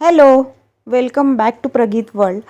Hello welcome back to Prageet world.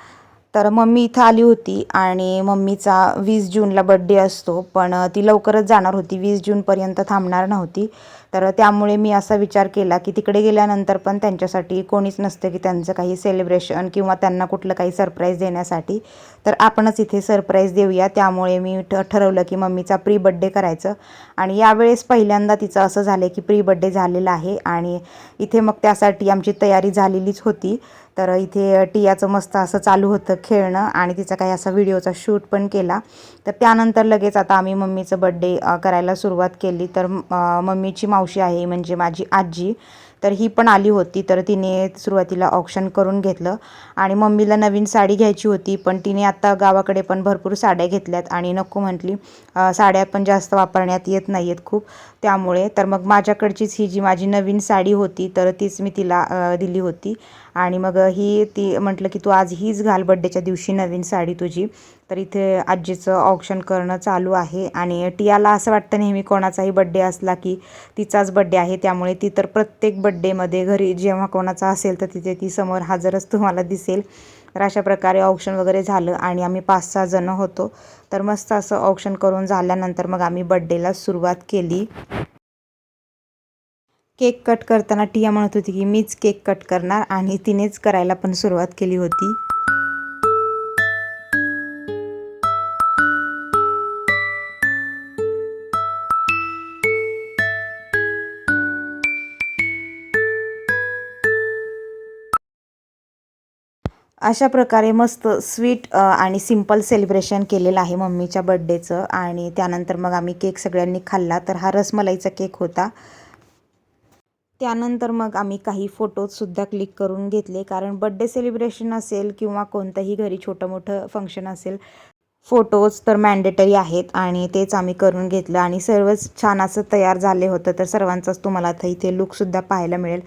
तर mummy इथं आली होती आणि मम्मीचा वीस जूनला बड्डे असतो पण ती लवकरच जाणार होती. वीस जूनपर्यंत थांबणार नव्हती. तर त्यामुळे मी असा विचार केला की तिकडे गेल्यानंतर पण त्यांच्यासाठी कोणीच नसतं की त्यांचं काही सेलिब्रेशन किंवा त्यांना कुठलं काही सरप्राईज देण्यासाठी. तर आपणच इथे सरप्राईज देऊया. त्यामुळे मी ठ ठरवलं की मम्मीचा प्री बड्डे करायचं. आणि यावेळेस पहिल्यांदा तिचं असं झालं की प्री बड्डे झालेला आहे. आणि इथे मग त्यासाठी आमची तयारी झालेलीच होती. तर इथे टियाचं मस्त असं चालू होतं खेळणं आणि तिचा काही असा व्हिडिओचा शूट पण केला. तर त्यानंतर लगेच आता आम्ही मम्मीचं बड्डे करायला सुरुवात केली. तर मम्मीची मा मावशी आहे म्हणजे माझी आजी. तर ही पण आली होती तर तिने सुरुवातीला ऑप्शन करून घेतलं. आणि मम्मीला नवीन साडी घ्यायची होती पण तिने आत्ता गावाकडे पण भरपूर साड्या घेतल्यात आणि नको म्हटली साड्या पण जास्त वापरण्यात येत नाही आहेत खूप. त्यामुळे तर मग माझ्याकडचीच ही जी माझी नवीन साडी होती तर तीच मी तिला दिली होती. आणि मग ही ती म्हटलं की तू आज हीच घाल बड्डेच्या दिवशी नवीन साडी तुझी. तर इथे आजीचं ऑप्शन करणं चालू आहे आणि टियाला असं वाटतं नेहमी कोणाचाही बड्डे असला की तिचाच बड्डे आहे. त्यामुळे ती तर प्रत्येक बड्डेमध्ये घरी जेव्हा कोणाचा असेल तर तिथे ती समोर हजरच तुम्हाला दिसेल. तर अशा प्रकारे ऑप्शन वगैरे झालं आणि आम्ही पाच सहा जणं होतो. तर मस्त असं ऑप्शन करून झाल्यानंतर मग आम्ही बड्डेला सुरुवात केली. केक कट करताना टिया म्हणत होती की मीच केक कट करणार. आणि तिनेच करायला पण सुरुवात केली होती. अशा प्रकारे मस्त स्वीट आणि सिंपल सेलिब्रेशन केलेलं आहे मम्मीच्या बड्डेचं आणि त्यानंतर मग आम्ही केक सगळ्यांनी खाल्ला तर हा रसमलाईचा केक होता. त्यानंतर मग आम्ही काही फोटोजसुद्धा क्लिक करून घेतले. कारण बड्डे सेलिब्रेशन असेल किंवा कोणतंही घरी छोटं मोठं फंक्शन असेल फोटोज तर मॅन्डेटरी आहेत आणि तेच आम्ही करून घेतलं. आणि सर्वच छान असं तयार झाले होतं तर सर्वांचाच तुम्हाला आता इथे लुकसुद्धा पाहायला मिळेल.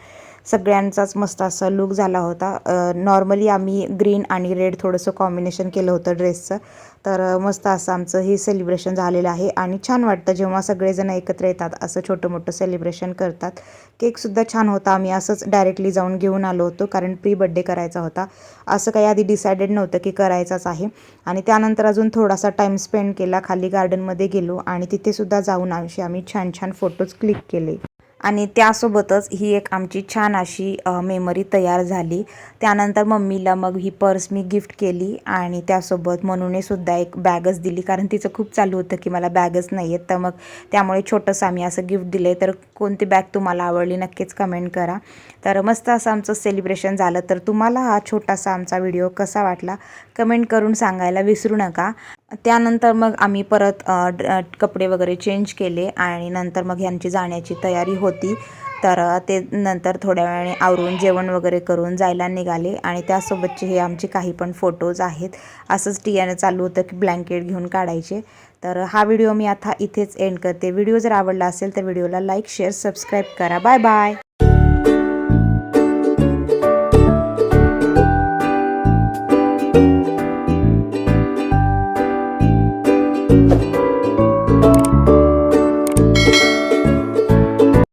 सगळ्यांचाच मस्त असा लुक झाला होता. नॉर्मली आम्ही ग्रीन आणि रेड थोडंसं कॉम्बिनेशन केलं होतं ड्रेसचं तर मस्त असं आमचं हे सेलिब्रेशन झालेलं आहे आणि छान वाटतं जेव्हा सगळेजण एकत्र येतात असं छोटं मोठं सेलिब्रेशन करतात केकसुद्धा छान होता. आम्ही असंच डायरेक्टली जाऊन घेऊन आलो होतो कारण प्री बड्डे करायचा होता. असं काही आधी डिसायडेड नव्हतं की करायचाच आहे. आणि त्यानंतर अजून थोडासा टाईम स्पेंड केला. खाली गार्डनमध्ये गेलो आणि तिथेसुद्धा जाऊन असे आम्ही छान छान फोटोज क्लिक केले. आणि त्यासोबतच ही एक आमची छान अशी मेमरी तयार झाली. त्यानंतर मम्मीला मग ही पर्स मी गिफ्ट केली आणि त्यासोबत मनूने सुद्धा एक बॅगच दिली. कारण तिचं खूप चालू होतं की मला बॅगच नाही आहेत तर मग त्यामुळे छोटंसं आम्ही असं गिफ्ट दिले तर कोणती बॅग तुम्हाला आवडली नक्कीच कमेंट करा. तर मस्त असं आमचं सेलिब्रेशन झालं. तर तुम्हाला हा छोटासा आमचा व्हिडिओ कसा वाटला? कमेंट करून सांगायला विसरू नका. त्यानंतर मग आम्ही परत ड- कपडे वगैरे चेंज केले आणि नंतर मग ह्यांची जाण्याची तयारी होती. तर ते नंतर थोड्या वेळाने आवरून जेवण वगैरे करून जायला निघाले आणि त्यासोबतचे हे आमचे काही पण फोटोज आहेत. असंच टियानं चालू होतं की ब्लँकेट घेऊन काढायचे. तर हा व्हिडिओ मी आता इथेच एंड करते. व्हिडिओ जर आवडला असेल तर व्हिडिओला लाईक शेअर सबस्क्राईब करा. Bye bye